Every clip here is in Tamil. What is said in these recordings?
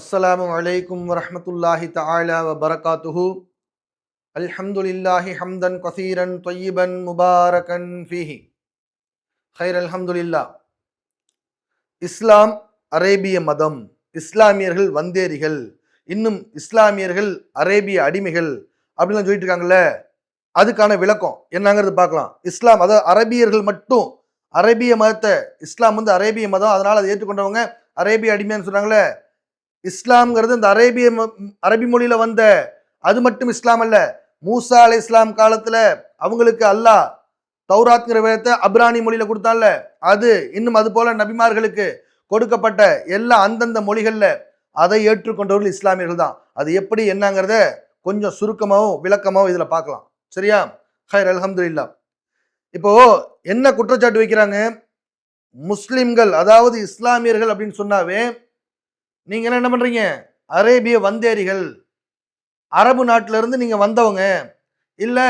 அஸ்ஸலாமு அலைக்கும் வரமத்துல்லாஹி தாலா வ பரகாத்துஹு அல்ஹம்துலில்லாஹி ஹம்தன் கசீரன் தொய்யிபன் முபாரகன் ஃபீஹி ஹைர் அல்ஹம்துலில்லா இஸ்லாம் அரேபிய மதம் இஸ்லாமியர்கள் வந்தேரிகள் இன்னும் இஸ்லாமியர்கள் அரேபிய அடிமைகள் அப்படின்லாம் சொல்லிட்டு இருக்காங்களே அதுக்கான விளக்கம் என்னங்கிறது பார்க்கலாம். இஸ்லாம் அதாவது அரேபியர்கள் மட்டும் அரேபிய மதத்தை இஸ்லாம் வந்து அரேபிய மதம் அதனால் அதை ஏற்றுக்கொண்டவங்க அரேபிய அடிமைன்னு சொல்கிறாங்களே இஸ்லாம்ங்கிறது இந்த அரேபிய அரபி மொழியில் வந்த அது மட்டும் இஸ்லாம் அல்ல. மூசா அலை இஸ்லாம் காலத்தில் அவங்களுக்கு அல்லாஹ் தௌராத்ங்கிற வேதத்தை அப்ரானி மொழியில் கொடுத்தான்ல. அது இன்னும் அது போல நபிமார்களுக்கு கொடுக்கப்பட்ட எல்லா அந்தந்த மொழிகளில் அதை ஏற்றுக்கொண்டவர்கள் இஸ்லாமியர்கள் தான். அது எப்படி என்னங்கிறத கொஞ்சம் சுருக்கமாகவும் விளக்கமாகவும் இதில் பார்க்கலாம். சரியா? ஹைர் அல்ஹம்துலில்லா. இப்போ என்ன குற்றச்சாட்டு வைக்கிறாங்க? முஸ்லிம்கள் அதாவது இஸ்லாமியர்கள் அப்படின்னு சொன்னாவே நீங்கள் என்ன பண்ணுறீங்க அரேபிய வந்தேரிகள். அரபு நாட்டிலேருந்து நீங்கள் வந்தவங்க. இல்லை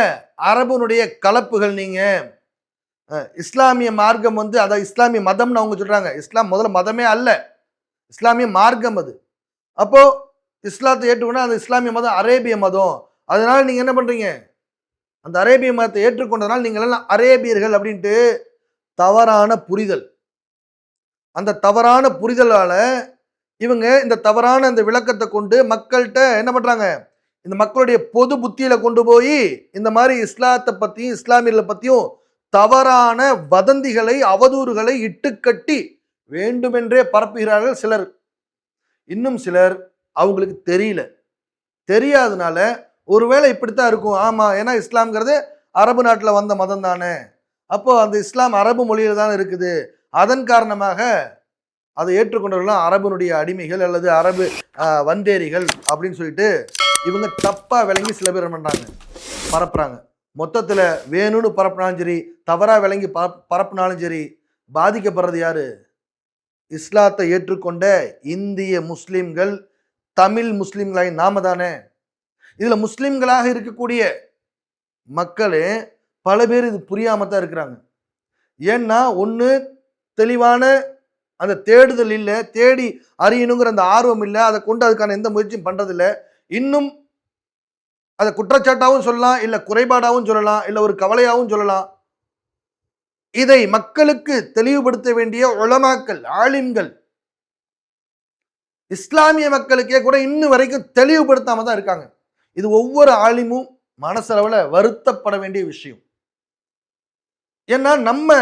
அரபுனுடைய கலப்புகள் நீங்கள் இஸ்லாமிய மார்க்கம் வந்து அதாவது இஸ்லாமிய மதம்னு அவங்க சொல்கிறாங்க இஸ்லாம் முதல்ல மதமே அல்ல. இஸ்லாமிய மார்க்கம் அது. அப்போது இஸ்லாத்தை ஏற்றுக்கொண்டா அந்த இஸ்லாமிய மதம் அரேபிய மதம். அதனால் நீங்கள் என்ன பண்ணுறீங்க அந்த அரேபிய மதத்தை ஏற்றுக்கொண்டதனால் நீங்கள் எல்லாம் அரேபியர்கள் அப்படின்ட்டு தவறான புரிதல். அந்த தவறான புரிதலால் இவங்க இந்த தவறான இந்த விளக்கத்தை கொண்டு மக்கள்கிட்ட என்ன பண்ணுறாங்க இந்த மக்களுடைய பொது புத்தியில கொண்டு போய் இந்த மாதிரி இஸ்லாத்தை பத்தியும் இஸ்லாமியர்களை பத்தியும் தவறான வதந்திகளை அவதூறுகளை இட்டுக்கட்டி வேண்டுமென்றே பரப்புகிறார்கள் சிலர். இன்னும் சிலர் அவங்களுக்கு தெரியல. தெரியாதனால ஒருவேளை இப்படித்தான் இருக்கும். ஆமா ஏன்னா இஸ்லாம்ங்கிறது அரபு நாட்டில் வந்த மதம் தானே. அப்போ அந்த இஸ்லாம் அரபு மொழியில தான் இருக்குது. அதன் காரணமாக அதை ஏற்றுக்கொண்டவர்கள்லாம் அரபனுடைய அடிமைகள் அல்லது அரபு வந்தேரிகள் அப்படின்னு சொல்லிட்டு இவங்க தப்பாக விளங்கி சில பேர் பண்ணுறாங்க பரப்புகிறாங்க பரப்புறாங்க. வேணும்னு பரப்புனாலும் சரி தவறாக விளங்கி பரப்- பரப்புனாலும் சரி பாதிக்கப்படுறது யார்? இஸ்லாத்தை ஏற்றுக்கொண்ட இந்திய முஸ்லீம்கள் தமிழ் முஸ்லிம்களாய் நாம தானே. இதில் முஸ்லீம்களாக இருக்கக்கூடிய மக்களே பல பேர் இது புரியாமல் தான் இருக்கிறாங்க. ஏன்னா ஒன்று தெளிவான அந்த தேடுதல் இல்லை தேடி அறியணுங்கிற அந்த ஆர்வம் இல்லை அதை கொண்டு அதுக்கான எந்த முயற்சியும் பண்ணுறதில்ல இன்னும் அதை குற்றச்சாட்டாகவும் சொல்லலாம் இல்லை குறைபாடாகவும் சொல்லலாம் இல்லை ஒரு கவலையாகவும் சொல்லலாம். இதை மக்களுக்கு தெளிவுபடுத்த வேண்டிய உளமாக்கல் ஆலிம்கள் இஸ்லாமிய மக்களுக்கே கூட இன்னும் வரைக்கும் தெளிவுபடுத்தாம தான் இருக்காங்க. இது ஒவ்வொரு ஆலிமும் மனசளவில் வருத்தப்பட வேண்டிய விஷயம். ஏன்னா நம்ம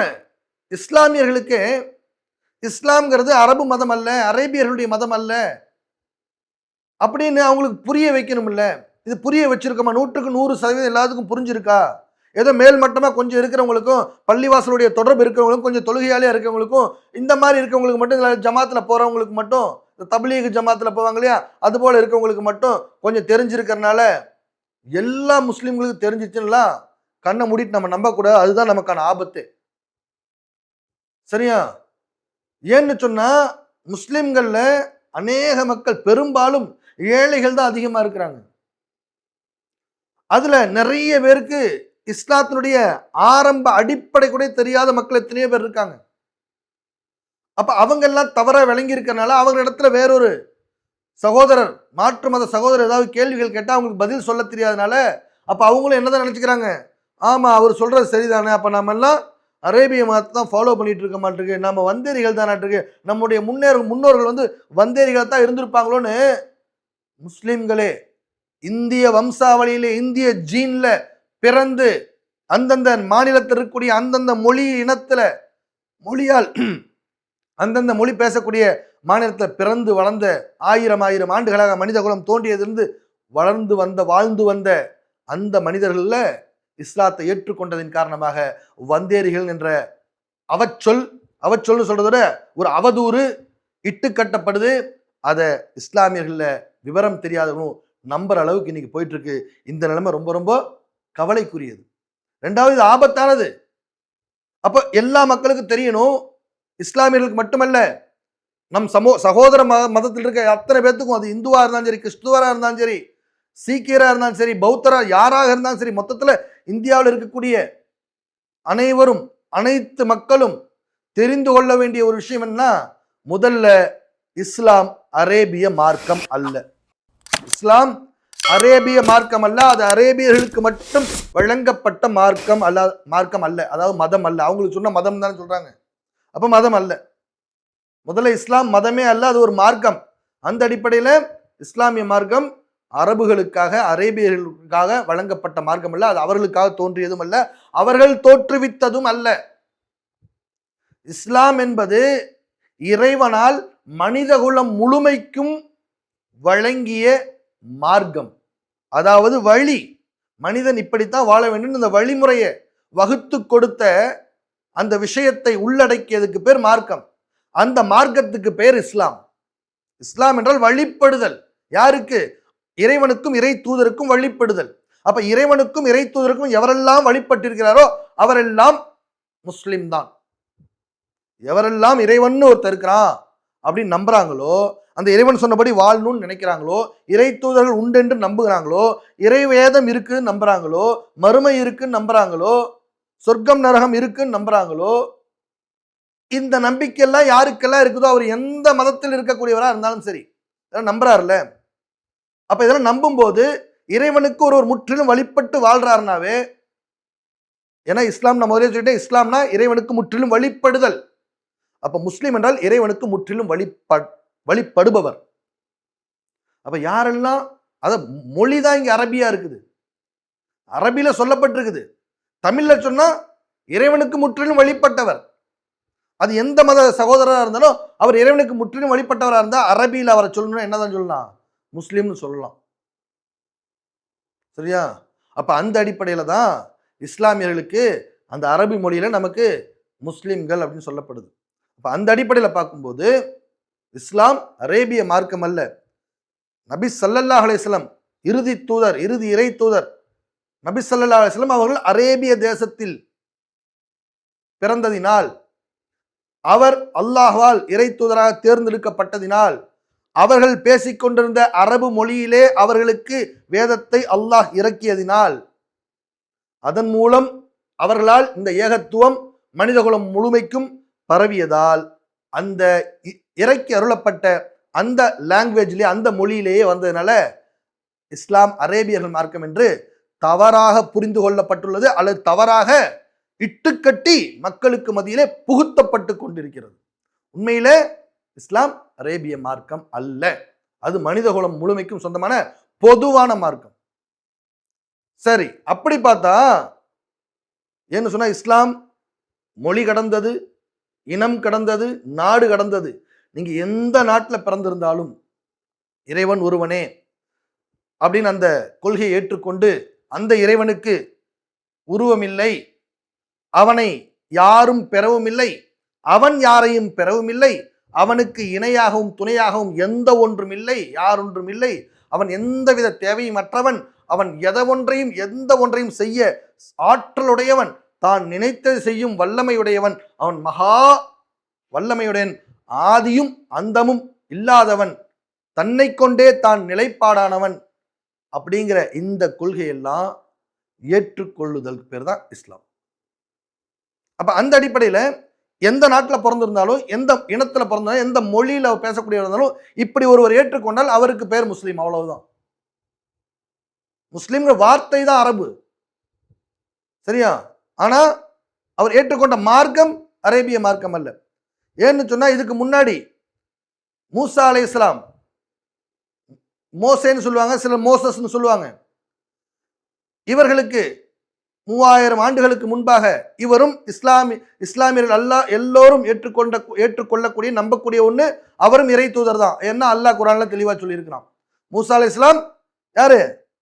இஸ்லாமியர்களுக்கு இஸ்லாம்ங்கிறது அரபு மதம் அல்ல அரேபியர்களுடைய மதம் அல்ல. அப்படின்னு அவங்களுக்கு புரிய வைக்கணும்ல. இது புரிய வச்சிருக்கோமா? நூற்றுக்கு நூறு சதவீதம் எல்லாத்துக்கும் புரிஞ்சிருக்கா? ஏதோ மேல்மட்டமாக கொஞ்சம் இருக்கிறவங்களுக்கும் பள்ளிவாசலுடைய தொடர்பு இருக்கிறவங்களுக்கும் கொஞ்சம் தொழுகையாலே இருக்கிறவங்களுக்கும் இந்த மாதிரி இருக்கிறவங்களுக்கு மட்டும் இதில் ஜமாத்தில் போகிறவங்களுக்கு மட்டும் இந்த தப்லீக் ஜமாத்தில் போவாங்க இல்லையா? அது போல் இருக்கவங்களுக்கு மட்டும் கொஞ்சம் தெரிஞ்சிருக்கிறனால எல்லா முஸ்லீம்களுக்கும் தெரிஞ்சிச்சுன்னா கண்ணை மூடிட்டு நம்ம நம்பக்கூடாது. அதுதான் நமக்கான ஆபத்து. சரியா? ஏன்னு சொன்னால் முஸ்லீம்களில் அநேக மக்கள் பெரும்பாலும் ஏழைகள் தான் அதிகமாக இருக்கிறாங்க. அதில் நிறைய பேருக்கு இஸ்லாத்தினுடைய ஆரம்ப அடிப்படை கூட தெரியாத மக்கள் எத்தனையோ பேர் இருக்காங்க. அப்போ அவங்கெல்லாம் தவறாக விளங்கி இருக்கிறனால அவங்க இடத்துல வேறொரு சகோதரர் மாற்று மத சகோதரர் ஏதாவது கேள்விகள் கேட்டால் அவங்களுக்கு பதில் சொல்ல தெரியாதனால அப்போ அவங்களும் என்னதான் நினச்சிக்கிறாங்க? ஆமாம் அவர் சொல்கிறது சரிதானே? அப்போ நம்ம எல்லாம் அரேபிய மதத்தை தான் ஃபாலோ பண்ணிட்டு இருக்க மாட்டிருக்கு. நம்ம வந்தேரிகள் தானாட்டிருக்கு நம்முடைய முன்னேற முன்னோர்கள் வந்து வந்தேரிகள் தான் இருந்திருப்பாங்களோன்னு முஸ்லீம்களே இந்திய வம்சாவளியில் இந்திய ஜீனில் பிறந்து அந்தந்த மாநிலத்தில் இருக்கக்கூடிய அந்தந்த மொழி இனத்தில் மொழியால் அந்தந்த மொழி பேசக்கூடிய மாநிலத்தில் பிறந்து வளர்ந்த ஆயிரம் ஆயிரம் ஆண்டுகளாக மனித குலம் தோன்றியதிலிருந்து வளர்ந்து வந்த வாழ்ந்து வந்த அந்த மனிதர்களில் இஸ்லாத்தை ஏற்றுக்கொண்டதின் காரணமாக வந்தேரிகள் என்ற அவச்சொல் அவச்சொல்னு சொல்றதோட விட ஒரு அவதூறு இட்டு கட்டப்படுது. அதை இஸ்லாமியர்களில் விவரம் தெரியாதவனும் நம்புற அளவுக்கு இன்னைக்கு போயிட்டு இருக்கு இந்த நிலைமை ரொம்ப ரொம்ப கவலைக்குரியது. ரெண்டாவது இது ஆபத்தானது. அப்போ எல்லா மக்களுக்கும் தெரியணும் இஸ்லாமியர்களுக்கு மட்டுமல்ல நம் சமோ சகோதர மத மதத்தில் இருக்க அத்தனை பேர்த்துக்கும் அது இந்துவாக இருந்தாலும் சரி கிறிஸ்துவராக இருந்தாலும் சரி சீக்கியராக இருந்தாலும் சரி பௌத்தராக யாராக இருந்தாலும் சரி மொத்தத்தில் இந்தியாவில் இருக்கக்கூடிய அனைவரும் அனைத்து மக்களும் தெரிந்து கொள்ள வேண்டிய ஒரு விஷயம் என்ன முதல்ல இஸ்லாம் அரேபிய மார்க்கம் அல்ல. இஸ்லாம் அரேபிய மார்க்கம் அல்ல அது அரேபியர்களுக்கு மட்டும் வழங்கப்பட்ட மார்க்கம் அல்ல மார்க்கம் அல்ல. அதாவது மதம் அல்ல. அவங்களுக்கு சொன்ன மதம் தானே சொல்றாங்க. அப்ப மதம் அல்ல. முதல்ல இஸ்லாம் மதமே அல்ல அது ஒரு மார்க்கம். அந்த அடிப்படையில் இஸ்லாமிய மார்க்கம் அரபுகளுக்காக அரேபியர்களுக்காக வழங்கப்பட்ட மார்க்கம் அல்ல அது அவர்களுக்காக தோன்றியதும் அல்ல அவர்கள் தோற்றுவித்ததும் அல்ல. இஸ்லாம் என்பது இறைவனால் மனிதகுலம் முழுமைக்கும் வழங்கிய மார்க்கம். அதாவது வழி. மனிதன் இப்படித்தான் வாழ வேண்டும். இந்த வழிமுறையை வகுத்து கொடுத்த அந்த விஷயத்தை உள்ளடக்கியதுக்கு பேர் மார்க்கம். அந்த மார்க்கத்துக்கு பேர் இஸ்லாம். இஸ்லாம் என்றால் வழிப்படுதல். யாருக்கு? இறைவனுக்கும் இறை தூதருக்கும் வழிபடுதல். அப்ப இறைவனுக்கும் இறை தூதருக்கும் எவரெல்லாம் வழிபட்டிருக்கிறாரோ அவரெல்லாம் முஸ்லிம் தான். எவரெல்லாம் இறைவன் ஒருத்தர் இருக்கிறான் அப்படின்னு நம்புறாங்களோ அந்த இறைவன் சொன்னபடி வாழணும்னு நினைக்கிறாங்களோ இறை தூதர்கள் உண்டு என்று நம்புகிறாங்களோ இறை வேதம் இருக்குன்னு நம்புறாங்களோ மறுமை இருக்குன்னு நம்புறாங்களோ சொர்க்கம் நரகம் இருக்குன்னு நம்புறாங்களோ இந்த நம்பிக்கையெல்லாம் யாருக்கெல்லாம் இருக்குதோ அவர் எந்த மதத்தில் இருக்கக்கூடியவராக இருந்தாலும் சரி. நம்புறாருல்ல? அப்போ இதெல்லாம் நம்பும்போது இறைவனுக்கு ஒரு ஒரு முற்றிலும் வழிபட்டு வாழ்கிறாருனாவே ஏன்னா இஸ்லாம் நான் முதலே சொல்லிட்டேன் இஸ்லாம்னா இறைவனுக்கு முற்றிலும் வழிபடுதல். அப்போ முஸ்லீம் என்றால் இறைவனுக்கு முற்றிலும் வழிப வழிபடுபவர். அப்போ யாரெல்லாம் அதை மொழி தான் இங்கே அரபியாக இருக்குது. அரபியில் சொல்லப்பட்டிருக்குது. தமிழில் சொன்னால் இறைவனுக்கு முற்றிலும் வழிபட்டவர். அது எந்த மத சகோதரராக இருந்தாலும் அவர் இறைவனுக்கு முற்றிலும் வழிபட்டவராக இருந்தால் அரபியில் அவரை சொல்லணும்னா என்னதான் சொல்லலாம்? முஸ்லீம்னு சொல்லலாம். சரியா? அப்போ அந்த அடிப்படையில் தான் இஸ்லாமியர்களுக்கு அந்த அரபி மொழியில் நமக்கு முஸ்லீம்கள் அப்படின்னு சொல்லப்படுது. அப்போ அந்த அடிப்படையில் பார்க்கும்போது இஸ்லாம் அரேபிய மார்க்கம் அல்ல. நபி ஸல்லல்லாஹு அலையம் இறுதி தூதர் இறுதி இறை தூதர். நபி ஸல்லல்லாஹு அலைஹி அவர்கள் அரேபிய தேசத்தில் பிறந்ததினால் அவர் அல்லாஹ்வால் இறை தூதராக தேர்ந்தெடுக்கப்பட்டதினால் அவர்கள் பேசிக்கொண்டிருந்த அரபு மொழியிலே அவர்களுக்கு வேதத்தை அல்லாஹ் இறக்கியதினால் அதன் மூலம் அவர்களால் இந்த ஏகத்துவம் மனிதகுலம் முழுமைக்கும் பரவியதால் அந்த இ- இறக்கி அருளப்பட்ட அந்த லாங்குவேஜ்லேயே அந்த மொழியிலேயே வந்ததுனால இஸ்லாம் அரேபியர்கள் மார்க்கம் என்று தவறாக புரிந்து கொள்ளப்பட்டுள்ளது அல்லது தவறாக இட்டுக்கட்டி மக்களுக்கு மத்தியிலே புகுத்தப்பட்டு கொண்டிருக்கிறது. உண்மையிலே இஸ்லாம் அரேபிய மார்க்கம் அல்ல. அது மனிதகுலம் முழுமைக்கும் சொந்தமான பொதுவான மார்க்கம். சரி அப்படி பார்த்தா ஏன்னு சொன்னா இஸ்லாம் மொழி கடந்தது இனம் கடந்தது நாடு கடந்தது. நீங்க எந்த நாட்டில் பிறந்திருந்தாலும் இறைவன் ஒருவனே அப்படின்னு அந்த கொள்கையை ஏற்றுக்கொண்டு அந்த இறைவனுக்கு உருவமில்லை அவனை யாரும் பெறவும் இல்லை அவன் யாரையும் பெறவும் இல்லை அவனுக்கு இணையாகவும் துணையாகவும் எந்த ஒன்றும் இல்லை யாரொன்றும் இல்லை. அவன் எந்தவித தேவையும் அற்றவன். அவன் எதவொன்றையும் எந்த ஒன்றையும் செய்ய ஆற்றலுடையவன். தான் நினைத்தது செய்யும் வல்லமையுடையவன். அவன் மகா வல்லமையுடையன் ஆதியும் அந்தமும் இல்லாதவன். தன்னை கொண்டே தான் நிலைப்பாடானவன். அப்படிங்கிற இந்த கொள்கையெல்லாம் ஏற்றுக்கொள்ளுதல் பேர் தான் இஸ்லாம். அப்ப அந்த அடிப்படையில் எந்த நாட்டில் பிறந்திருந்தாலும் எந்த இனத்தில் பிறந்தாலும் எந்த மொழியில பேசக்கூடியவர் இருந்தாலும் இப்படி ஒருவர் ஏற்றுக்கொண்டால் அவருக்கு பேர் முஸ்லீம் அவ்வளவுதான். முஸ்லீம்ங்கிற வார்த்தை தான் அரபு. சரியா? ஆனால் அவர் ஏற்றுக்கொண்ட மார்க்கம் அரேபிய மார்க்கம் அல்ல. ஏன்னு சொன்னால் இதுக்கு முன்னாடி மூசா அலை இஸ்லாம் மோசேன்னு சொல்லுவாங்க சிலர் மோசஸ்னு சொல்லுவாங்க. இவர்களுக்கு மூவாயிரம் ஆண்டுகளுக்கு முன்பாக இவரும் இஸ்லாமி இஸ்லாமியர்கள் அல்லா எல்லோரும் ஏற்றுக்கொண்ட ஏற்றுக்கொள்ளக்கூடிய நம்பக்கூடிய ஒன்று அவரும் இறை தூதர் தான். என்ன அல்லாஹ் குரான்ல தெளிவாக சொல்லியிருக்கிறான். மூசா அலி இஸ்லாம் யாரு?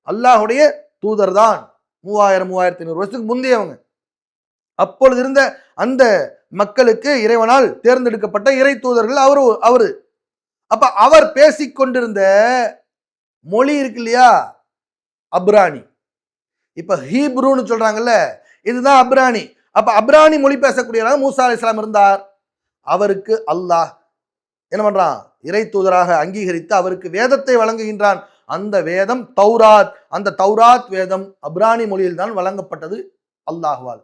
அல்லாஹுடைய தூதர் தான். மூவாயிரம் மூவாயிரத்தி ஐநூறு வருஷத்துக்கு முந்தையவங்க அப்பொழுது இருந்த அந்த மக்களுக்கு இறைவனால் தேர்ந்தெடுக்கப்பட்ட இறை தூதர்கள் அவரு அவரு. அப்ப அவர் பேசிக்கொண்டிருந்த மொழி இருக்கு இல்லையா? அப்ரானி. இப்போ ஹீப்ரூன்னு சொல்கிறாங்கல்ல இதுதான் அப்ரானி அப்போ அப்ரானி மொழி பேசக்கூடியவராக மூசா அலி இஸ்லாம் இருந்தார். அவருக்கு அல்லாஹ் என்ன பண்ணுறான் இறை தூதராக அங்கீகரித்து அவருக்கு வேதத்தை வழங்குகின்றான். அந்த வேதம் தௌராத் அந்த தௌராத் வேதம் அப்ரானி மொழியில் தான் வழங்கப்பட்டது அல்லாஹ்வால்.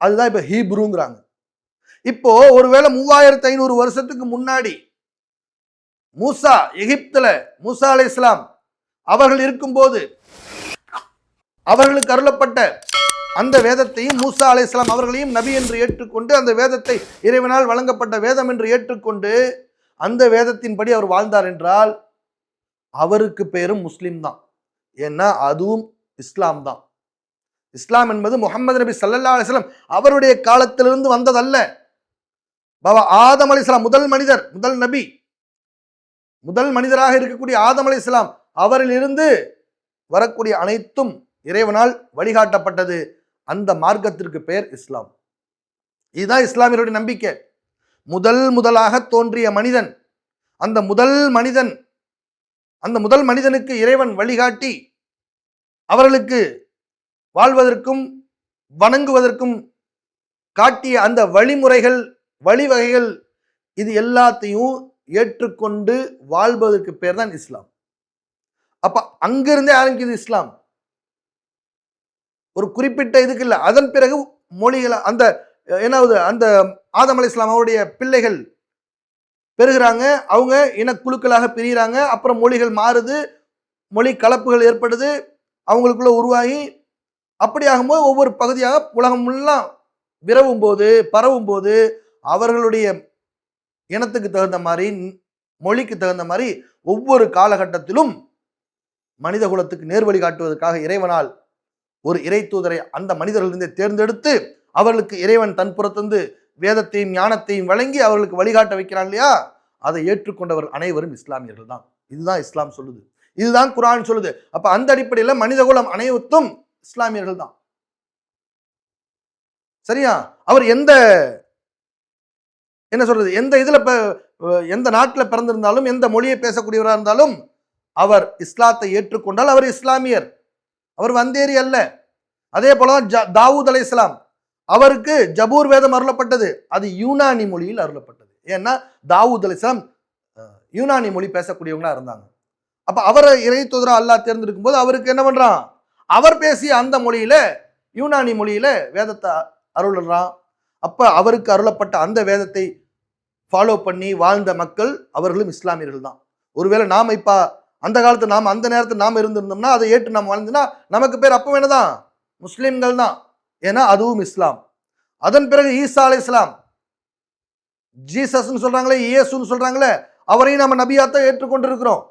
அதுதான் இப்போ ஹீப்ரூங்கிறாங்க. இப்போ ஒருவேளை மூவாயிரத்து ஐநூறு வருஷத்துக்கு முன்னாடி மூசா எகிப்துல மூசா அலை இஸ்லாம் அவர்கள் இருக்கும்போது அவர்களுக்கு அருளப்பட்ட அந்த வேதத்தையும் மூசா அலை இஸ்லாம் அவர்களையும் நபி என்று ஏற்றுக்கொண்டு அந்த வேதத்தை இறைவனால் வழங்கப்பட்ட வேதம் என்று ஏற்றுக்கொண்டு அந்த வேதத்தின்படி அவர் வாழ்ந்தார் என்றால் அவருக்கு பேரும் முஸ்லீம் தான். ஏன்னா அதுவும் இஸ்லாம் தான். இஸ்லாம் என்பது முகமது நபி சல்லல்லா அலிஸ்லாம் அவருடைய காலத்திலிருந்து வந்ததல்ல. பாபா ஆதம் அலிஸ்லாம் முதல் மனிதர் முதல் நபி. முதல் மனிதராக இருக்கக்கூடிய ஆதம் அலிஸ்லாம் அவரிலிருந்து வரக்கூடிய அனைத்தும் இறைவனால் வழிகாட்டப்பட்டது அந்த மார்க்கத்திற்கு பெயர் இஸ்லாம். இதுதான் இஸ்லாமியருடைய நம்பிக்கை. முதல் முதலாக தோன்றிய மனிதன் அந்த முதல் மனிதன் அந்த முதல் மனிதனுக்கு இறைவன் வழிகாட்டி அவர்களுக்கு வாழ்வதற்கும் வணங்குவதற்கும் காட்டிய அந்த வழிமுறைகள் வழிவகைகள் இது எல்லாத்தையும் ஏற்றுக்கொண்டு வாழ்வதற்கு பேர் தான் இஸ்லாம். அப்ப அங்கிருந்தே ஆரம்பிக்குது இஸ்லாம். ஒரு குறிப்பிட்ட இதுக்கு இல்லை. அதன் பிறகு மொழிகளை அந்த என்னாவது அந்த ஆதம் அலி இஸ்லாம் அவருடைய பிள்ளைகள் பெறுகிறாங்க. அவங்க இனக்குழுக்களாக பிரிகிறாங்க அப்புறம் மொழிகள் மாறுது. மொழி கலப்புகள் ஏற்படுது. அவங்களுக்குள்ள உருவாகி அப்படி ஆகும்போது ஒவ்வொரு பகுதியாக உலகம் எல்லாம் விரவும் போது பரவும் போது அவர்களுடைய இனத்துக்கு தகுந்த மாதிரி மொழிக்கு தகுந்த மாதிரி ஒவ்வொரு காலகட்டத்திலும் மனித குலத்துக்கு நேர்வழி காட்டுவதற்காக இறைவனால் ஒரு இறை தூதரை அந்த மனிதர்களிருந்தே தேர்ந்தெடுத்து அவர்களுக்கு இறைவன் தன் புறத்திருந்து வேதத்தையும் ஞானத்தையும் வழங்கி அவர்களுக்கு வழிகாட்ட வைக்கிறான் இல்லையா? அதை ஏற்றுக்கொண்டவர் அனைவரும் இஸ்லாமியர்கள் தான். இதுதான் இஸ்லாம் சொல்லுது. இதுதான் குரான் சொல்லுது. அப்ப அந்த அடிப்படையில் மனிதகுலம் அனைவத்தும் இஸ்லாமியர்கள் தான். சரியா? அவர் எந்த என்ன சொல்றது? எந்த இதுல எந்த நாட்டில் பிறந்திருந்தாலும் எந்த மொழியை பேசக்கூடியவராக இருந்தாலும் அவர் இஸ்லாத்தை ஏற்றுக்கொண்டால் அவர் இஸ்லாமியர். அவர் வந்தேரி அல்ல. அதே போலதான் ஜ- தாவூத் அலை இஸ்லாம் அவருக்கு ஜபூர் வேதம் அருளப்பட்டது. அது யூனானி மொழியில் அருளப்பட்டது. ஏன்னா தாவூத் அலை இஸ்லாம் யூனானி மொழி பேசக்கூடியவங்களா இருந்தாங்க. அப்ப அவரை இறை தூதரா அல்லாஹ் தேர்ந்தெடுக்கும் போது அவருக்கு என்ன பண்றான்? அவர் பேசிய அந்த மொழியில யூனானி மொழியில வேதத்தை அருளறான். அப்ப அவருக்கு அருளப்பட்ட அந்த வேதத்தை ஃபாலோ பண்ணி வாழ்ந்த மக்கள் அவர்களும் இஸ்லாமியர்கள் தான். ஒருவேளை நாம இப்போ அந்த காலத்து நாம் அந்த நேரத்தில் நாம் இருந்திருந்தோம்னா அதை ஏற்று நாம் வாழ்ந்தோம்னா நமக்கு பேர் அப்போ வேணுதான் முஸ்லீம்கள் தான். ஏன்னா அதுவும் இஸ்லாம். அதன் பிறகு ஈசா அலை இஸ்லாம். ஜீசஸ்ன்னு சொல்கிறாங்களே இயேசுன்னு சொல்கிறாங்களே அவரையும் நம்ம நபியாத்தான் ஏற்றுக்கொண்டிருக்கிறோம்.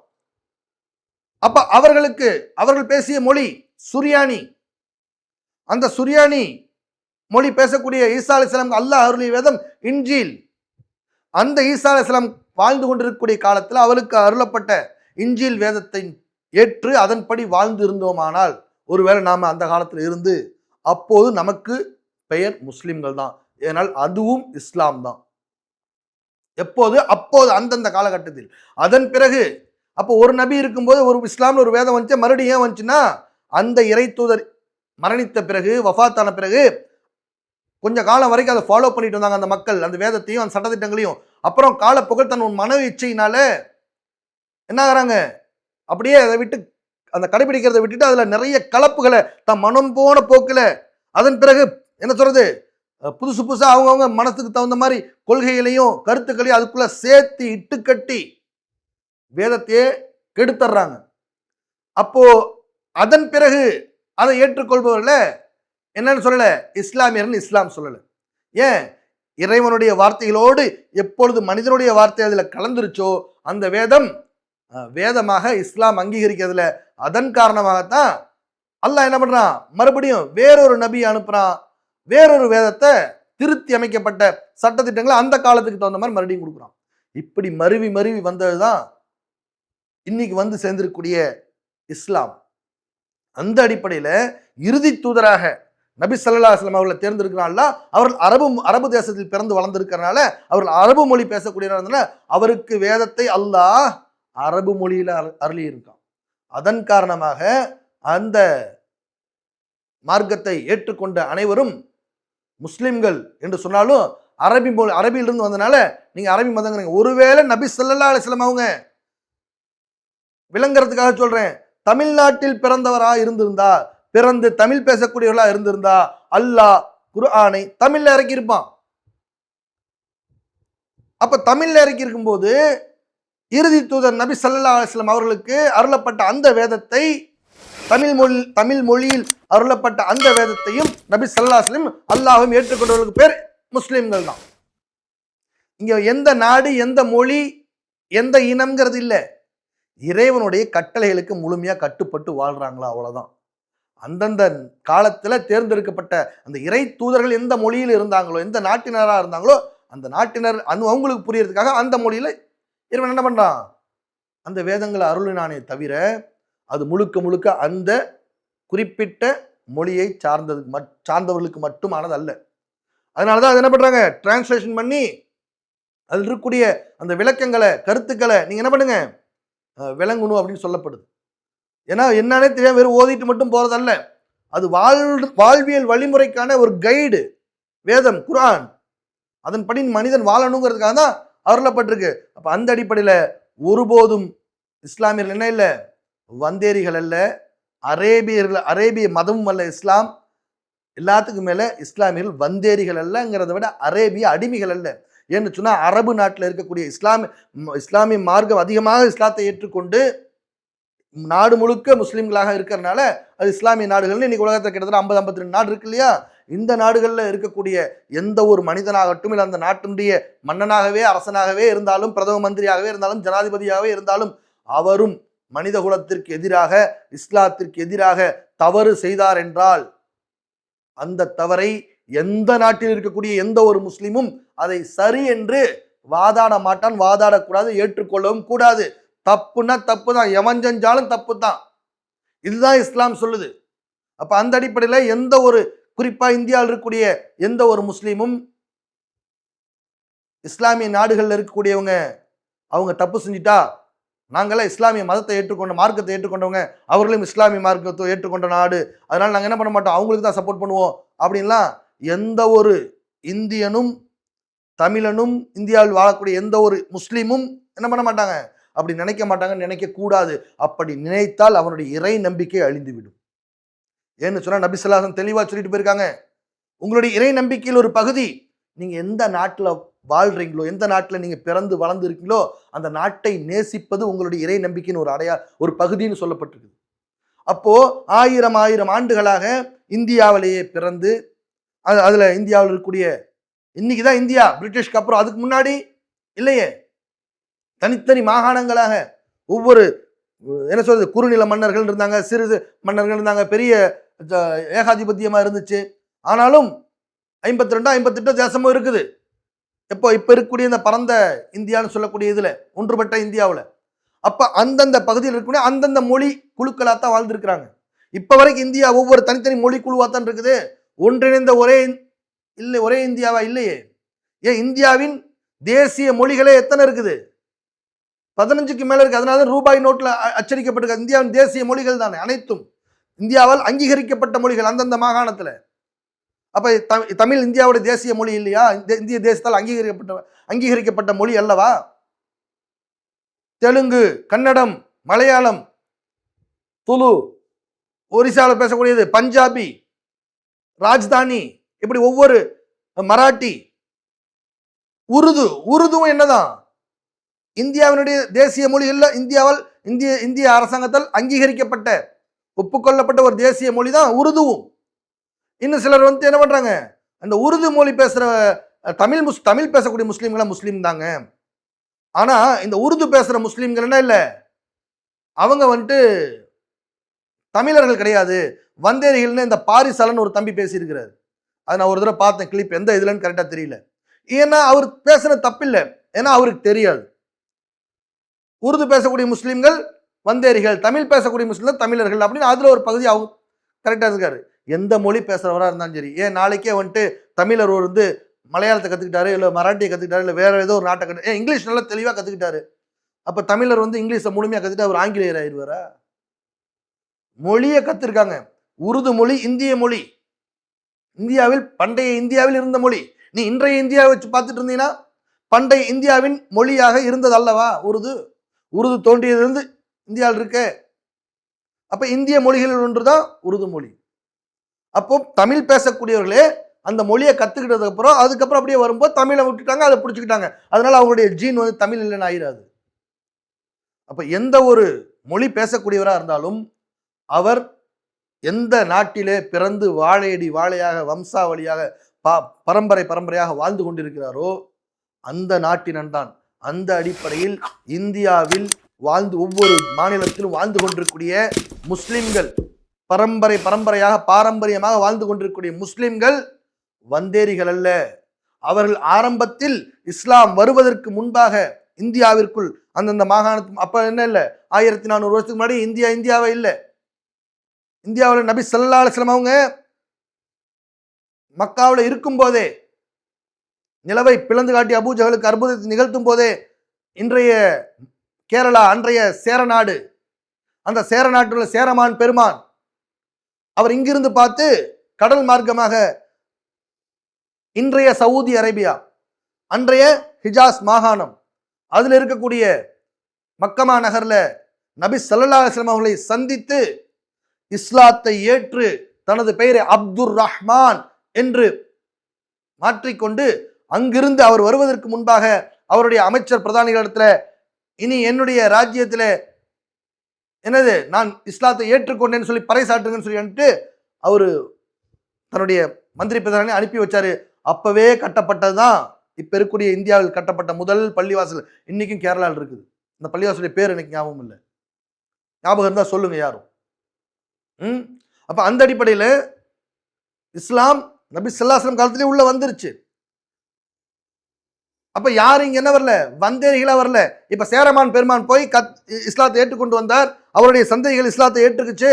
அப்போ அவர்களுக்கு அவர்கள் பேசிய மொழி சுரியானி. அந்த சுரியானி மொழி பேசக்கூடிய ஈசா அலி இஸ்லாம் அல்லாஹ் அருளி வேதம் இன்ஜீல் அந்த ஈசா அலி இஸ்லாம் வாழ்ந்து கொண்டிருக்கக்கூடிய காலத்தில் அவருக்கு அருளப்பட்ட இஞ்சில் வேதத்தை ஏற்று அதன்படி வாழ்ந்து இருந்தோமானால் ஒருவேளை நாம் அந்த காலத்தில் இருந்து அப்போது நமக்கு பெயர் முஸ்லிம்கள் தான். ஏனால் அதுவும் இஸ்லாம் தான். எப்போது? அப்போது அந்தந்த காலகட்டத்தில். அதன் பிறகு அப்போ ஒரு நபி இருக்கும்போது ஒரு இஸ்லாம்னு ஒரு வேதம் வந்துச்சு? மறுபடியும் ஏன் வந்துச்சுன்னா அந்த இறை தூதர் மரணித்த பிறகு வஃபாத்தான பிறகு கொஞ்ச காலம் வரைக்கும் அதை ஃபாலோ பண்ணிட்டு வந்தாங்க அந்த மக்கள். அந்த வேதத்தையும் அந்த சட்டத்திட்டங்களையும். அப்புறம் காலப்புகழ் தன் மன இச்சையினால என்ன ஆகுறாங்க அப்படியே அதை விட்டு அந்த கடைபிடிக்கிறத விட்டுட்டு அதில் நிறைய கலப்புகளை தன் மனம் போன போக்கில் அதன் பிறகு என்ன சொல்கிறது புதுசு புதுசாக அவங்கவுங்க மனசுக்கு தகுந்த மாதிரி கொள்கைகளையும் கருத்துக்களையும் அதுக்குள்ளே சேர்த்து இட்டு கட்டி வேதத்தையே கெடுத்துறாங்க அப்போது அதன் பிறகு அதை ஏற்றுக்கொள்பவர்கள என்னன்னு சொல்லலை? இஸ்லாமியர்னு இஸ்லாம் சொல்லலை. ஏன்? இறைவனுடைய வார்த்தைகளோடு எப்பொழுது மனிதனுடைய வார்த்தை அதில் கலந்துருச்சோ அந்த வேதம் வேதமாக இஸ்லாம் அங்கீகரிக்கிறதுல அதன் காரணமாகத்தான் அல்லாஹ் என்ன பண்ணுறான் மறுபடியும் வேறொரு நபி அனுப்புகிறான் வேறொரு வேதத்தை திருத்தி அமைக்கப்பட்ட சட்டத்திட்டங்களை அந்த காலத்துக்கு தகுந்த மாதிரி மறுபடியும் கொடுக்குறான். இப்படி மருவி மருவி வந்ததுதான் இன்னைக்கு வந்து சேர்ந்திருக்கக்கூடிய இஸ்லாம். அந்த அடிப்படையில் இறுதி தூதராக நபி சல்லா அலைஹி அவர்களை தேர்ந்தெடுக்கிறான்ல அவர்கள் அரபு அரபு தேசத்தில் பிறந்து வளர்ந்திருக்கிறனால அவர்கள் அரபு மொழி பேசக்கூடியவர்கள் அவருக்கு வேதத்தை அல்லாஹ் அரபு மொழியில் அரு- அருளி இருக்கான் அதன் காரணமாக அந்த மார்க்கத்தை ஏற்றுக்கொண்ட அனைவரும் முஸ்லிம்கள் என்று சொன்னாலும் அரபி மொழி அரபியிலிருந்து வந்தனால நீங்க அரபி மதங்கிறீங்க. ஒருவேளை நபி செல்லல்லா அலைஹி அவங்க விளங்குறதுக்காக சொல்றேன். தமிழ்நாட்டில் பிறந்தவரா இருந்திருந்தா பிறந்து தமிழ் பேசக்கூடியவர்களா இருந்திருந்தா அல்லாஹ் குர்ஆனை தமிழ்ல இறக்கியிருப்பான். அப்ப தமிழ்ல இறக்கி இருக்கும்போது இறுதி தூதர் நபி சல்லா அலுவலம் அவர்களுக்கு அருளப்பட்ட அந்த வேதத்தை தமிழ் மொழி தமிழ் மொழியில் அருளப்பட்ட அந்த வேதத்தையும் நபி சல்லா அலுவலம் அல்லாஹும் ஏற்றுக்கொண்டவர்களுக்கு பேர் முஸ்லீம்கள் தான். இங்கே எந்த நாடு எந்த மொழி எந்த இனம்ங்கிறது இல்லை. இறைவனுடைய கட்டளைகளுக்கு முழுமையாக கட்டுப்பட்டு வாழ்கிறாங்களா அவ்வளோதான் அந்தந்த காலத்தில் தேர்ந்தெடுக்கப்பட்ட அந்த இறை தூதர்கள் எந்த மொழியில் இருந்தாங்களோ எந்த நாட்டினராக இருந்தாங்களோ அந்த நாட்டினர் அந்த அவங்களுக்கு புரியறதுக்காக அந்த மொழியில் இறைவன் என்ன பண்ணுறான் அந்த வேதங்களை அருளினானே தவிர அது முழுக்க முழுக்க அந்த குறிப்பிட்ட மொழியை சார்ந்தது மட் சார்ந்தவர்களுக்கு மட்டுமானது அல்ல. அதனால தான் அது என்ன பண்ணுறாங்க டிரான்ஸ்லேஷன் பண்ணி அதில் இருக்கக்கூடிய அந்த விளக்கங்களை கருத்துக்களை நீங்கள் என்ன பண்ணுங்க? விளங்கணும் அப்படின்னு சொல்லப்படுது. ஏன்னா என்னன்னே தெரியாம வெறும் ஓதிட்டு மட்டும் போகிறதல்ல அது வாழ் வாழ்வியல் வழிமுறைக்கான ஒரு கைடு வேதம் குரான். அதன்படி மனிதன் வாழணுங்கிறதுக்காக தான் அருளப்பட்டிருக்கு. அப்போ அந்த அடிப்படையில் ஒருபோதும் இஸ்லாமியர்கள் என்ன இல்லை? வந்தேரிகள் அல்ல அரேபியர்கள் அரேபிய மதமும் அல்ல இஸ்லாம். எல்லாத்துக்கும் மேலே இஸ்லாமியர்கள் வந்தேரிகள் அல்லங்கிறத விட அரேபிய அடிமைகள் அல்ல. ஏன்னு சொன்னால் அரபு நாட்டில் இருக்கக்கூடிய இஸ்லாம் இஸ்லாமிய மார்க்கம் அதிகமாக இஸ்லாத்தை ஏற்றுக்கொண்டு நாடு முழுக்க முஸ்லீம்களாக இருக்கிறனால அது இஸ்லாமிய நாடுகள்னு இன்னைக்கு உலகத்தில் கிட்டத்தட்ட ஐம்பது ஐம்பத்தி ரெண்டு நாடு இருக்கு இல்லையா? இந்த நாடுகளில் இருக்கக்கூடிய எந்த ஒரு மனிதனாகட்டும் இல்லை அந்த நாட்டினுடைய மன்னனாகவே அரசனாகவே இருந்தாலும் பிரதம மந்திரியாகவே இருந்தாலும் ஜனாதிபதியாகவே இருந்தாலும் அவரும் மனித குலத்திற்கு எதிராக இஸ்லாத்திற்கு எதிராக தவறு செய்தார் என்றால் அந்த தவறை எந்த நாட்டில் இருக்கக்கூடிய எந்த ஒரு முஸ்லீமும் அதை சரி என்று வாதாட மாட்டான் வாதாடக்கூடாது ஏற்றுக்கொள்ளவும் கூடாது. தப்புன்னா தப்பு தான் எவன் செஞ்சாலும் தப்பு தான் இதுதான் இஸ்லாம் சொல்லுது. அப்போ அந்த அடிப்படையில் எந்த ஒரு குறிப்பா இந்தியாவில் இருக்கக்கூடிய எந்த ஒரு முஸ்லீமும் இஸ்லாமிய நாடுகளில் இருக்கக்கூடியவங்க அவங்க தப்பு செஞ்சிட்டா நாங்களாம் இஸ்லாமிய மதத்தை ஏற்றுக்கொண்ட மார்க்கத்தை ஏற்றுக்கொண்டவங்க அவர்களும் இஸ்லாமிய மார்க்கத்தை ஏற்றுக்கொண்ட நாடு. அதனால நாங்கள் என்ன பண்ண மாட்டோம்? அவங்களுக்கு தான் சப்போர்ட் பண்ணுவோம். அப்படின்லாம் எந்த ஒரு இந்தியனும் தமிழனும் இந்தியாவில் வாழக்கூடிய எந்த ஒரு முஸ்லீமும் என்ன பண்ண மாட்டாங்க? அப்படி நினைக்க மாட்டாங்கன்னு நினைக்கக்கூடாது. அப்படி நினைத்தால் அவனுடைய இறை நம்பிக்கை அழிந்துவிடும். ஏன்னு சொன்னால் நபிசல்லாசன் தெளிவாக சொல்லிட்டு போயிருக்காங்க. உங்களுடைய இறை நம்பிக்கையில் ஒரு பகுதி நீங்கள் எந்த நாட்டில் வாழ்கிறீங்களோ எந்த நாட்டில் நீங்கள் பிறந்து வளர்ந்து இருக்கீங்களோ அந்த நாட்டை நேசிப்பது உங்களுடைய இறை நம்பிக்கையின் ஒரு அடையா ஒரு பகுதின்னு சொல்லப்பட்டிருக்குது. அப்போ ஆயிரம் ஆயிரம் ஆண்டுகளாக இந்தியாவிலேயே பிறந்து அது அதில் இந்தியாவில் இருக்கக்கூடிய இன்னைக்கு தான் இந்தியா பிரிட்டிஷ்க்கு அப்புறம் அதுக்கு முன்னாடி இல்லையே. தனித்தனி மாகாணங்களாக ஒவ்வொரு என்ன சொல்றது குறுநில மன்னர்கள் இருந்தாங்க சிறு மன்னர்கள் இருந்தாங்க பெரிய ஏகாதிபத்தியமாக ஏகாதிபத்தியமா இருந்துச்சு. ஆனாலும் ஐம்பத்தி ரெண்டோ ஐம்பத்தெட்டு தேசமும் இருக்குது. எப்போ இப்போ இருக்கக்கூடிய இந்த பரந்த இந்தியான்னு சொல்லக்கூடிய இதில் ஒன்றுபட்ட இந்தியாவில். அப்போ அந்தந்த பகுதியில் இருக்கக்கூடிய அந்தந்த மொழி குழுக்களாக தான் வாழ்ந்துருக்கிறாங்க. இப்போ வரைக்கும் இந்தியா ஒவ்வொரு தனித்தனி மொழி குழுவாக தான் இருக்குது. ஒன்றிணைந்த ஒரே இல்லை ஒரே இந்தியாவா இல்லையே? ஏன் இந்தியாவின் தேசிய மொழிகளே எத்தனை இருக்குது? பதினஞ்சுக்கு மேலே இருக்குது அதனால தான் ரூபாய் நோட்டில் அ- அச்சடிக்கப்பட்டிருக்கு. இந்தியாவின் தேசிய மொழிகள் தானே அனைத்தும். இந்தியாவால் அங்கீகரிக்கப்பட்ட மொழிகள் அந்தந்த மாகாணத்தில். அப்போ தமி தமிழ் இந்தியாவோட தேசிய மொழி இல்லையா? இந்த இந்திய தேசத்தால் அங்கீகரிக்கப்பட்ட அங்கீகரிக்கப்பட்ட மொழி அல்லவா? தெலுங்கு கன்னடம் மலையாளம் துளு ஒரிசாவில் பேசக்கூடியது பஞ்சாபி ராஜ்தானி இப்படி ஒவ்வொரு மராட்டி உருது உருதுவும் என்னதான்? இந்தியாவினுடைய தேசிய மொழி இல்லை இந்தியாவால் இந்திய இந்திய அரசாங்கத்தால் அங்கீகரிக்கப்பட்ட ஒப்புக்கொள்ளப்பட்ட ஒரு தேசிய மொழி தான் உருதுவும். இன்னும் சிலர் வந்து என்ன பண்ணுறாங்க அந்த உருது மொழி பேசுகிற தமிழ் முஸ் தமிழ் பேசக்கூடிய முஸ்லீம்களா முஸ்லீம் தாங்க. ஆனால் இந்த உருது பேசுகிற முஸ்லீம்கள் என்ன அவங்க வந்துட்டு தமிழர்கள் கிடையாது. வந்தேரிகள்னு இந்த பாரிசாலன் ஒரு தம்பி பேசியிருக்கிறார். அதை நான் ஒரு தடவை பார்த்தேன் கிளிப் எந்த இதுலன்னு கரெக்டாக தெரியல. ஏன்னா அவர் பேசுன தப்பில்லை. ஏன்னா அவருக்கு தெரியாது. உருது பேசக்கூடிய முஸ்லீம்கள் வந்தேரிகள் தமிழ் பேசக்கூடிய முஸ்லீம் தமிழர்கள் அப்படின்னு அதில் ஒரு பகுதி அவங்க கரெக்டாக இருக்காரு. எந்த மொழி பேசுகிறவராக இருந்தாலும் சரி ஏன் நாளைக்கே வந்துட்டு தமிழர் ஒரு வந்து மலையாளத்தை கற்றுக்கிட்டாரு இல்லை மராட்டியை கற்றுக்கிட்டாரு இல்லை வேறு ஏதோ ஒரு நாட்டை கற்று ஏன் இங்கிலீஷ் நல்லா தெளிவாக கற்றுக்கிட்டாரு அப்போ தமிழர் வந்து இங்கிலீஷை முழுமையாக கற்றுக்கிட்டு அவர் ஆங்கிலேயர் ஆயிடுவாரா? மொழியை கற்றுருக்காங்க உருது மொழி இந்திய மொழி. இந்தியாவில் பண்டைய இந்தியாவில் இருந்த மொழி. நீ இன்றைய இந்தியாவை வச்சு பார்த்துட்டு இருந்தீங்கன்னா பண்டைய இந்தியாவின் மொழியாக இருந்தது அல்லவா உருது? உருது தோன்றியதிலிருந்து இந்தியாவில் இருக்க. அப்போ இந்திய மொழிகளில் ஒன்று தான் உருது மொழி. அப்போ தமிழ் பேசக்கூடியவர்களே அந்த மொழியை கற்றுக்கிட்டதுக்கப்புறம் அதுக்கப்புறம் அப்படியே வரும்போது தமிழை விட்டுட்டாங்க அதை பிடிச்சிக்கிட்டாங்க. அதனால் அவங்களுடைய ஜீன் வந்து தமிழ் இல்லைன்னு ஆயிராது. அப்போ எந்த ஒரு மொழி பேசக்கூடியவராக இருந்தாலும் அவர் எந்த நாட்டிலே பிறந்து வாழையடி வாழையாக வம்சாவளியாக பா பரம்பரை பரம்பரையாக வாழ்ந்து கொண்டிருக்கிறாரோ அந்த நாட்டினன்தான். அந்த அடிப்படையில் இந்தியாவில் வாழ்ந்து ஒவ்வொரு மாநிலத்திலும் வாழ்ந்து கொண்டிருக்கூடிய முஸ்லிம்கள். பரம்பரை பரம்பரையாக பாரம்பரியமாக வாழ்ந்து கொண்டிருக்கக்கூடிய முஸ்லிம்கள் வந்தேரிகள் அல்ல. அவர்கள் ஆரம்பத்தில் இஸ்லாம் வருவதற்கு முன்பாக இந்தியாவிற்குள் அந்தந்த மாகாணத்து அப்ப என்ன இல்லை? ஆயிரத்தி நானூறு வருஷத்துக்கு முன்னாடி இந்தியா இந்தியாவே இல்லை. இந்தியாவில் நபி சல்லா அலுவலம் அவங்க மக்காவில் இருக்கும்போதே நிலவை பிளந்து காட்டி அபூஜகளுக்கு அற்புதத்தை நிகழ்த்தும் போதே இன்றைய கேரளா அன்றைய சேரநாடு அந்த சேரநாட்டில் உள்ள சேரமான் பெருமான். அவர் இங்கிருந்து பார்த்து கடல் மார்க்கமாக இன்றைய சவுதி அரேபியா அன்றைய ஹிஜாஸ் மாகாணம் அதில் இருக்கக்கூடிய மக்கமா நகரில் நபி ஸல்லல்லாஹு அலைஹி அவர்களை சந்தித்து இஸ்லாத்தை ஏற்று தனது பெயரை அப்துர் ரஹ்மான் என்று மாற்றிக்கொண்டு அங்கிருந்து அவர் வருவதற்கு முன்பாக அவருடைய அமைச்சர் பிரதானிகளிடத்தில் இனி என்னுடைய ராஜ்யத்தில் என்னது? நான் இஸ்லாத்தை ஏற்றுக்கொண்டேன்னு சொல்லி பறைசாட்டுங்கன்னு சொல்லி வந்துட்டு அவர் தன்னுடைய மந்திரி பிரதானி அனுப்பி வச்சாரு. அப்பவே கட்டப்பட்டது தான் இப்போ இருக்கக்கூடிய இந்தியாவில் கட்டப்பட்ட முதல் பள்ளிவாசல். இன்னைக்கும் கேரளாவில் இருக்குது. இந்த பள்ளிவாசலுடைய பேர் எனக்கு ஞாபகம் இல்லை. ஞாபகம் இருந்தால் சொல்லுங்க யாரும். ம்? அப்போ அந்த அடிப்படையில் இஸ்லாம் நபி ஸல்லல்லாஹு காலத்திலே உள்ளே வந்துருச்சு. அப்போ யாரும் இங்கே என்ன வரல? வந்தேரிகளாக வரல. இப்போ சேரமான் பெருமான் போய் கத் இஸ்லாத்தை ஏற்றுக்கொண்டு வந்தார். அவருடைய சந்தைகள் இஸ்லாத்தை ஏற்றுக்குச்சு.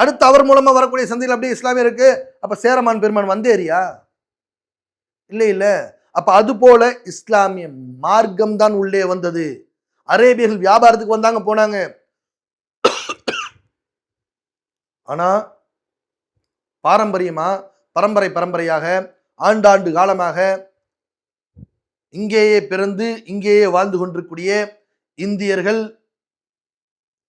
அடுத்து அவர் மூலமாக வரக்கூடிய சந்தைகள் அப்படியே இஸ்லாமிய இருக்கு. அப்போ சேரமான் பெருமான் வந்தேரியா? இல்லை இல்லை. அப்போ அது போல இஸ்லாமிய மார்க்கம் தான் உள்ளே வந்தது. அரேபியர்கள் வியாபாரத்துக்கு வந்தாங்க போனாங்க. ஆனால் பாரம்பரியமாக பரம்பரை பரம்பரையாக ஆண்டாண்டு காலமாக இங்கேயே பிறந்து இங்கேயே வாழ்ந்து கொண்டிருக்கூடிய இந்தியர்கள்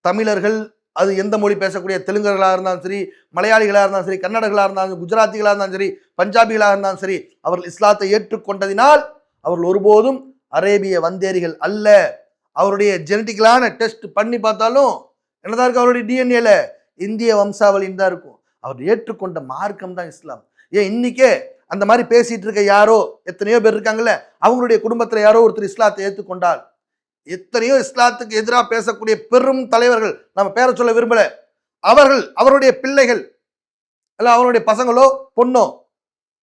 தமிழர்கள் அது எந்த மொழி பேசக்கூடிய தெலுங்கர்களாக இருந்தாலும் சரி மலையாளிகளாக இருந்தாலும் சரி கன்னடர்களாக இருந்தாலும் சரி, குஜராத்திகளாக இருந்தாலும் சரி பஞ்சாபிகளாக இருந்தாலும் சரி அவர்கள் இஸ்லாத்தை ஏற்றுக்கொண்டதினால் அவர்கள் ஒருபோதும் அரேபிய வந்தேரிகள் அல்ல. அவருடைய ஜெனட்டிக்கலான டெஸ்ட் பண்ணி பார்த்தாலும் என்னதான் இருக்கு அவருடைய டிஎன்ஏல இந்திய வம்சாவளின்னு தான் இருக்கும். அவர் ஏற்றுக்கொண்ட மார்க்கம் தான் இஸ்லாம். ஏன் இன்னைக்கே அந்த மாதிரி பேசிட்டு இருக்க யாரோ எத்தனையோ பேர் இருக்காங்கல்ல அவங்களுடைய குடும்பத்தில் யாரோ ஒருத்தர் இஸ்லாத்தை ஏற்றுக்கொண்டால் எத்தனையோ இஸ்லாத்துக்கு எதிராக பேசக்கூடிய பெரும் தலைவர்கள் நம்ம பேரை சொல்ல விரும்பல அவர்கள் அவருடைய பிள்ளைகள் இல்ல அவருடைய பசங்களோ பொண்ணோ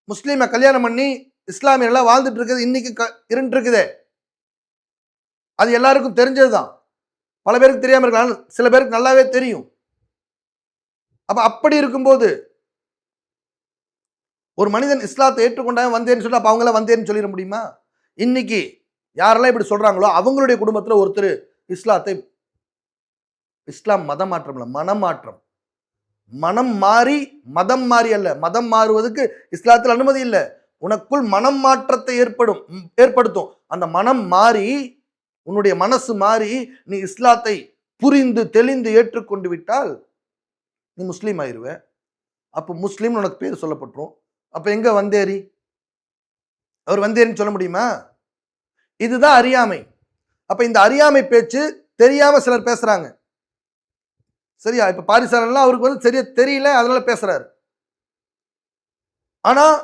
முஸ்லீமை கல்யாணம் பண்ணி இஸ்லாமியர்களாக வாழ்ந்துட்டு இருக்குது இன்னைக்கு க இருந்துட்டு இருக்குதே அது எல்லாருக்கும் தெரிஞ்சதுதான். பல பேருக்கு தெரியாமல் இருக்கலாம் சில பேருக்கு நல்லாவே தெரியும். அப்போ அப்படி இருக்கும்போது ஒரு மனிதன் இஸ்லாத்தை ஏற்றுக்கொண்டாங்க வந்தேன்னு சொல்லி அப்போ அவங்கள வந்தேன்னு சொல்லிட முடியுமா? இன்னைக்கு யாரெல்லாம் இப்படி சொல்கிறாங்களோ அவங்களுடைய குடும்பத்தில் ஒருத்தர் இஸ்லாத்தை இஸ்லாம் மதம் மாற்றம் இல்ல மனமாற்றம் மனம் மாறி மதம் மாறி அல்ல மதம் மாறுவதற்கு இஸ்லாத்தில் அனுமதி இல்லை. உனக்குள் மனம் மாற்றத்தை ஏற்படும் ஏற்படுத்தும். அந்த மனம் மாறி உன்னுடைய மனசு மாறி நீ இஸ்லாத்தை புரிந்து தெளிந்து ஏற்றுக்கொண்டு விட்டால் நீ முஸ்லீம் ஆயிருவ. அப்போ முஸ்லீம்னு உனக்கு பேர் சொல்லப்பட்டுரும். அப்போ எங்கே வந்தேரி? அவர் வந்தேரின்னு சொல்ல முடியுமா? இதுதான் அறியாமை. அப்போ இந்த அறியாமை பேச்சு தெரியாமல் சிலர் பேசுகிறாங்க சரியா? இப்போ பாரிசாலன்லாம் அவருக்கு வந்து சரியா தெரியல அதனால பேசுகிறார் ஆனால்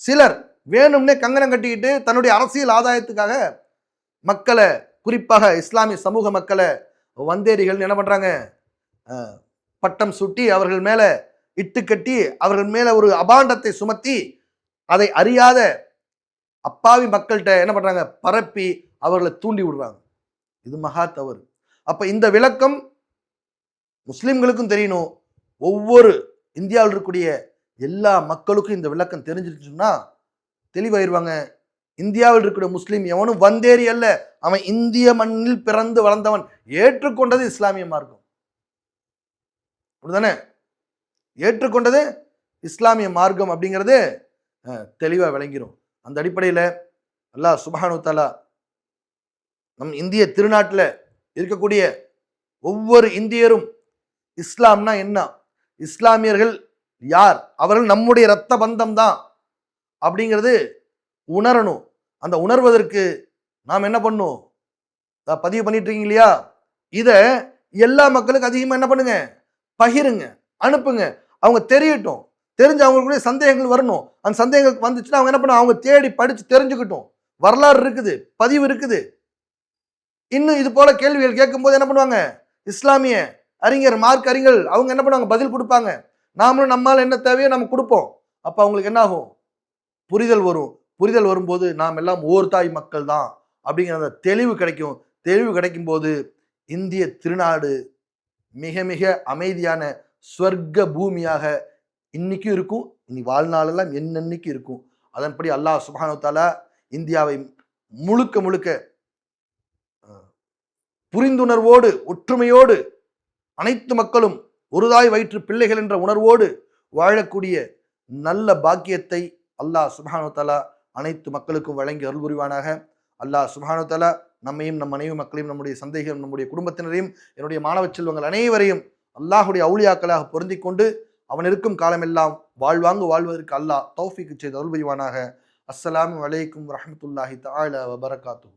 சிலர் வேணும்னே கங்கணம் கட்டிக்கிட்டு தன்னுடைய அரசியல் ஆதாயத்துக்காக மக்களை குறிப்பாக இஸ்லாமிய சமூக மக்களை வந்தேரிகள் என்ன பண்ணுறாங்க பட்டம் சுட்டி அவர்கள் மேலே இட்டு கட்டி அவர்கள் மேல ஒரு அபாண்டத்தை சுமத்தி அதை அறியாத அப்பாவி மக்கள்கிட்ட என்ன பண்றாங்க? பரப்பி அவர்களை தூண்டி விடுறாங்க. இது மகா தவறு. அப்ப இந்த விளக்கம் முஸ்லிம்களுக்கும் தெரியணும். ஒவ்வொரு இந்தியாவில் இருக்கக்கூடிய எல்லா மக்களுக்கும் இந்த விளக்கம் தெரிஞ்சிருச்சுன்னா தெளிவாயிருவாங்க. இந்தியாவில் இருக்கிற முஸ்லீம் எவனும் வந்தேறி அல்ல. அவன் இந்திய மண்ணில் பிறந்து வளர்ந்தவன். ஏற்றுக்கொண்டது இஸ்லாமிய மார்க்கம். அப்படிதானே ஏற்றுக்கொண்டது இஸ்லாமிய மார்க்கம் அப்படிங்கிறது தெளிவாக விளங்கிரும். அந்த அடிப்படையில் அல்லாஹ் சுபானு தாலா நம் இந்திய திருநாட்டில் இருக்கக்கூடிய ஒவ்வொரு இந்தியரும் இஸ்லாம்னா என்ன? இஸ்லாமியர்கள் யார்? அவர்கள் நம்முடைய இரத்த பந்தம் தான் அப்படிங்கிறது உணரணும். அந்த உணர்வதற்கு நாம் என்ன பண்ணும் பதிவு பண்ணிட்டு இருக்கீங்க இல்லையா? இதை எல்லா மக்களுக்கும் அதிகமாக என்ன பண்ணுங்க? பகிருங்க அனுப்புங்க. அவங்க தெரியட்டும். தெரிஞ்சு அவங்களுக்குள்ளே சந்தேகங்கள் வரணும். அந்த சந்தேகங்கள் வந்துச்சுன்னா அவங்க என்ன பண்ணுவாங்க? அவங்க தேடி படித்து தெரிஞ்சுக்கிட்டும். வரலாறு இருக்குது பதிவு இருக்குது. இன்னும் இது போல கேள்விகள் கேட்கும்போது என்ன பண்ணுவாங்க? இஸ்லாமிய அறிஞர் மார்க் அறிஞர்கள் அவங்க என்ன பண்ணுவாங்க? பதில் கொடுப்பாங்க. நாமளும் நம்மால் என்ன தேவையோ நம்ம கொடுப்போம். அப்போ அவங்களுக்கு என்ன ஆகும்? புரிதல் வரும். புரிதல் வரும்போது நாம் எல்லாம் ஓர் தாய் மக்கள் தான் அப்படிங்கிற அந்த தெளிவு கிடைக்கும். தெளிவு கிடைக்கும் போது இந்திய திருநாடு மிக மிக அமைதியான ஸ்வர்க்க பூமியாக இன்னைக்கும் இருக்கும். இனி வாழ்நாளெல்லாம் என்னன்னைக்கு இருக்கும்? அதன்படி அல்லாஹ் சுப்ஹானஹு இந்தியாவை முழுக்க முழுக்க புரிந்துணர்வோடு ஒற்றுமையோடு அனைத்து மக்களும் ஒருதாய் வயிற்று பிள்ளைகள் என்ற உணர்வோடு வாழக்கூடிய நல்ல பாக்கியத்தை அல்லாஹ் சுப்ஹானஹு தஆலா அனைத்து மக்களுக்கும் வழங்கி அருள் புரிவானாக. அல்லாஹ் சுப்ஹானஹு தஆலா நம்மையும் நம் மனைவி மக்களையும் நம்முடைய சந்தேகம் நம்முடைய குடும்பத்தினரையும் என்னுடைய மாணவ செல்வங்கள் அனைவரையும் அல்லாஹுடைய அவுளியாக்களாக பொருந்தி கொண்டு அவன் இருக்கும் காலமெல்லாம் வாழ்வாங்கு வாழ்வதற்கு அல்லாஹ் தௌஃபிக்கு செய்து அருள் புரிவானாக அஸ்லாம் அலைக்கும் வரமத்துல்லாஹி தஆலா வபரகாத்துஹு.